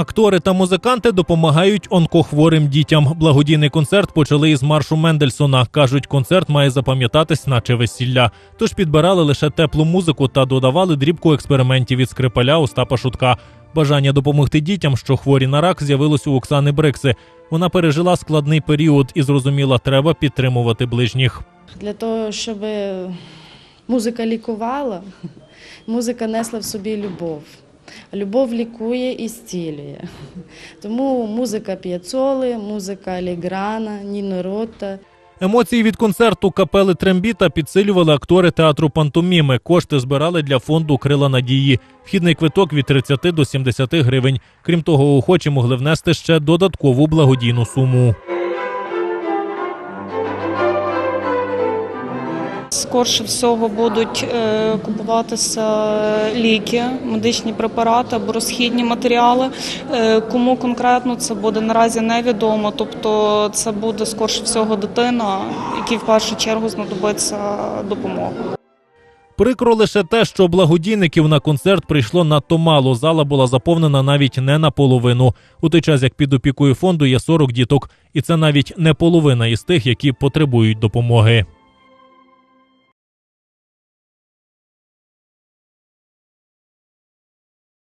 Актори та музиканти допомагають онкохворим дітям. Благодійний концерт почали із маршу Мендельсона. кажуть, концерт має запам'ятатись, наче весілля. Тож підбирали лише теплу музику та додавали дрібку експериментів від скрипаля Остапа Шутка. Бажання допомогти дітям, що хворі на рак, з'явилось у Оксани Брикси. Вона пережила складний період і зрозуміла, треба підтримувати ближніх. Для того, щоб музика лікувала, музика несла в собі любов. Любов лікує і зцілює. Тому музика П'яцоли, музика Аліграна, Ніно Рота. Емоції від концерту капели Трембіта підсилювали актори театру пантоміми. Кошти збирали для фонду Крила надії. Вхідний квиток від 30 до 70 гривень. Крім того, охочі могли внести ще додаткову благодійну суму. Скорше всього будуть е, купуватися ліки, медичні препарати або розхідні матеріали. Е, Кому конкретно це буде наразі невідомо. Тобто це буде скорше всього дитина, якій в першу чергу знадобиться допомога. Прикро лише те, що благодійників на концерт прийшло надто мало. Зала була заповнена навіть не наполовину. У той час, як під опікою фонду є 40 діток, і це навіть не половина із тих, які потребують допомоги.